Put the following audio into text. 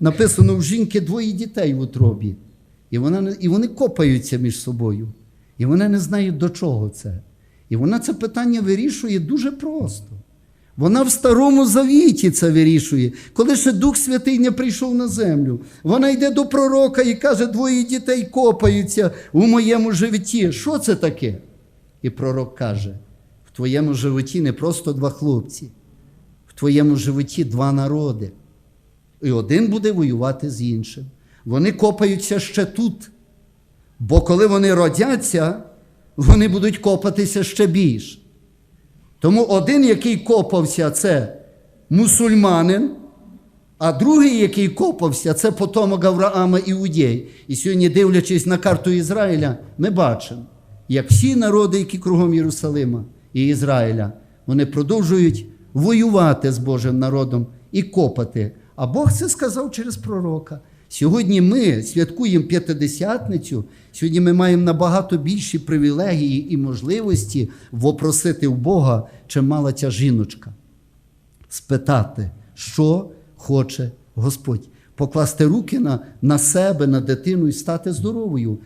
написано в жінки двоє дітей в утробі. І, вона, і вони копаються між собою. І вона не знає, до чого це. І вона це питання вирішує дуже просто. Вона в Старому Завіті це вирішує, коли ще Дух Святий не прийшов на землю. Вона йде до пророка і каже: двоє дітей копаються у моєму животі. Що це таке? І пророк каже: в твоєму животі не просто два хлопці, в твоєму животі два народи. І один буде воювати з іншим. Вони копаються ще тут. Бо коли вони родяться, вони будуть копатися ще більше. Тому один, який копався, це мусульманин, а другий, який копався, це потомок Авраама Іудей. І сьогодні, дивлячись на карту Ізраїля, ми бачимо, як всі народи, які кругом Єрусалима і Ізраїля, вони продовжують воювати з Божим народом і копати. А Бог це сказав через пророка. Сьогодні ми святкуємо п'ятидесятницю. Сьогодні ми маємо набагато більші привілегії і можливості вопросити у Бога, чим мала ця жіночка спитати, що хоче Господь. Покласти руки на, на себе, на дитину і стати здоровою.